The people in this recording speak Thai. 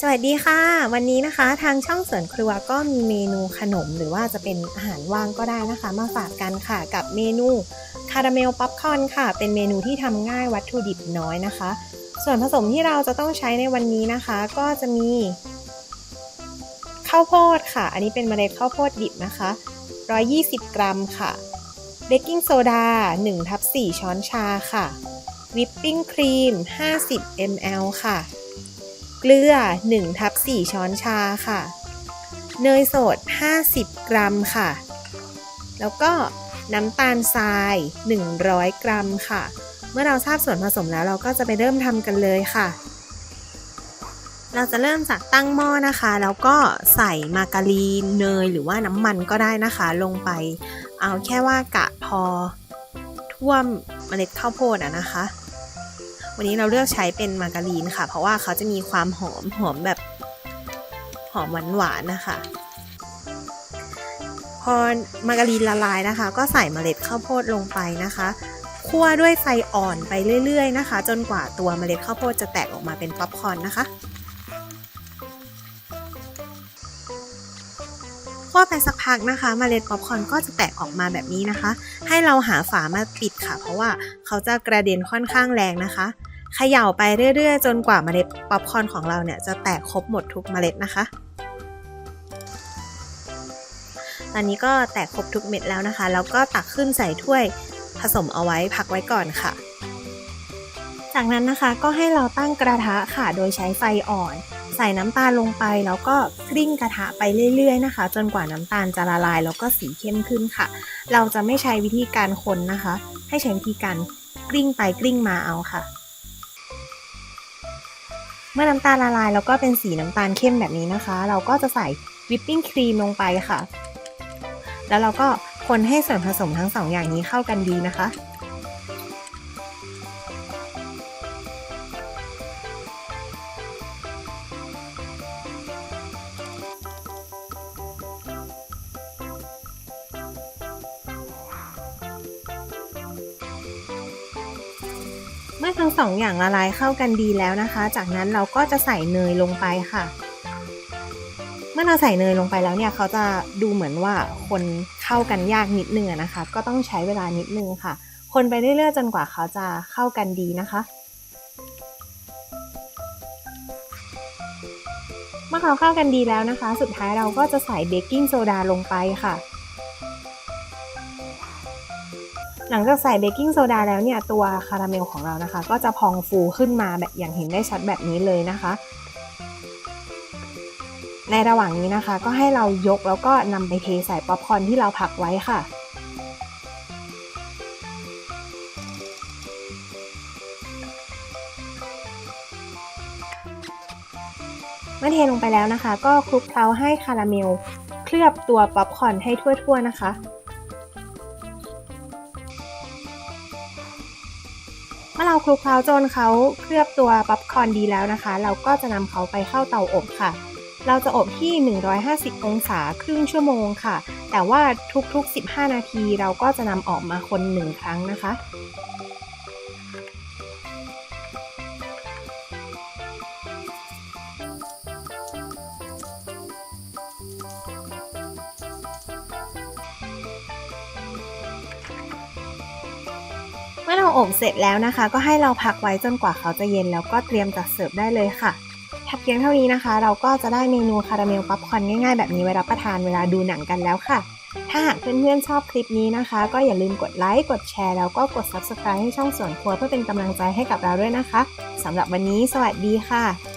สวัสดีค่ะ วันนี้นะคะทางช่องสวนครัวก็มีเมนูขนม หรือว่าจะเป็นอาหารว่างก็ได้นะคะ มาฝากกันค่ะกับเมนูคาราเมลป๊อปคอนค่ะ เป็นเมนูที่ทำง่ายวัตถุดิบน้อยนะคะ ส่วนผสมที่เราจะต้องใช้ในวันนี้นะคะ ก็จะมี ข้าวโพดค่ะ อันนี้เป็นเมล็ดข้าวโพดดิบนะคะ 120 กรัมค่ะเบกกิ้งโซดา1ทับ4ช้อนชาค่ะวิปปิ้งครีม50 ml ค่ะ เกลือ1ทับ4ช้อนชาค่ะ เนยสด 50 กรัมค่ะ แล้วก็น้ำตาลทราย 100 กรัมค่ะ เมื่อเราทราบส่วนผสมแล้วเราก็จะไปเริ่มทำกันเลยค่ะ เราจะเริ่มจากตั้งหม้อนะคะ แล้วก็ใส่มาการีนเนยหรือว่าน้ำมันก็ได้นะคะ ลงไป เอาแค่ว่ากะพอท่วมเมล็ดข้าวโพดอะนะคะ วันนี้เราเลือกใช้เป็นมาการีนค่ะ เพราะว่าเขาจะมีความหอมหอมแบบหอมหวานหวานๆนะคะ พอมาการีนละลายนะคะ ก็ใส่เมล็ดข้าวโพดลงไปนะคะคั่วด้วยไฟอ่อนไปเรื่อย ๆ นะคะ จนกว่าตัวเมล็ดข้าวโพดจะแตกออกมาเป็นป๊อปคอร์นนะคะคั่วไปสักพักนะคะเมล็ดป๊อปคอร์นก็จะแตกออกมาแบบนี้นะคะ ให้เราหาฝามาปิดค่ะ เพราะว่าเขาจะกระเด็นค่อนข้างแรงนะคะ เขย่าไปเรื่อยๆ จนกว่าเมล็ดป๊อปคอร์นของเราเนี่ยจะแตกครบหมดทุกเมล็ดนะคะตอนนี้ก็แตกครบทุกเม็ดแล้วนะคะ แล้วก็ตักขึ้นใส่ถ้วยผสมเอาไว้พักไว้ก่อนค่ะ จากนั้นนะคะก็ให้เราตั้งกระทะค่ะ โดยใช้ไฟอ่อน ใส่น้ำตาลลงไป แล้วก็กลิ้งกระทะไปเรื่อยๆนะคะ จนกว่าน้ำตาลจะละลาย แล้วก็สีเข้มขึ้นค่ะ เราจะไม่ใช้วิธีการคนนะคะ ให้ใช้วิธีการกลิ้งไปกลิ้งมาเอาค่ะ เมื่อน้ำตาลละลายแล้วก็เป็นสีน้ำตาลเข้มแบบนี้นะคะ เราก็จะใส่วิปปิ้งครีมลงไปค่ะ แล้วเราก็คนให้ส่วนผสมทั้งสองอย่างนี้เข้ากันดีนะคะ มื่อทั้งสองอย่างละลายเข้ากันดีแล้วนะคะ จากนั้นเราก็จะใส่เนยลงไปค่ะ เมื่อเราใส่เนยลงไปแล้วเนี่ยเขาจะดูเหมือนว่าคนเข้ากันยากนิดนึงนะคะ ก็ต้องใช้เวลานิดนึงค่ะ คนไปเรื่อยๆจนกว่าเขาจะเข้ากันดีนะคะเมื่อเขาเข้ากันดีแล้วนะคะ สุดท้ายเราก็จะใส่เบกกิ้งโซดาลงไปค่ะ หลังจากใส่เบกกิ้งโซดาแล้วเนี่ยตัวคาราเมลของเรานะคะ ก็จะพองฟูขึ้นมาแบบอย่างเห็นได้ชัดแบบนี้เลยนะคะ ในระหว่างนี้นะคะ ก็ให้เรายกแล้วก็นำไปเทใส่ป๊อปคอร์นที่เราผักไว้ค่ะเมื่อเทลงไปแล้วนะคะ ก็คลุกเคล้าให้คาราเมล เคลือบตัวป๊อปคอร์นให้ทั่วๆนะคะ เมื่อเราคลุกเคล้าจนเขาเคลือบตัวป๊อปคอร์นดีแล้วนะคะ เราก็จะนำเขาไปเข้าเตาอบค่ะ เราจะอบที่ 150 องศาครึ่งชั่วโมงค่ะ แต่ว่าทุกๆ 15 นาทีเราก็จะนำออกมาคนหนึ่งครั้งนะคะ อเราอบเสร็จแล้วนะคะ ก็ให้เราพักไว้จนกว่าเขาจะเย็นแล้วก็เตรียมจัดเสิร์ฟได้เลยค่ะทักเพียงเท่านี้นะคะ เราก็จะได้เมนูคาราเมลป๊อปคอร์นง่ายๆ แบบนี้ไว้รับประทานเวลาดูหนังกันแล้วค่ะ ถ้าหากเพื่อนๆชอบคลิปนี้นะคะ ก็อย่าลืมกดไลค์กดแชร์แล้วก็กด Subscribe ให้ช่องสวนครัวเพื่อเป็นกำลังใจให้กับเราด้วยนะคะสำหรับวันนี้ สวัสดีค่ะ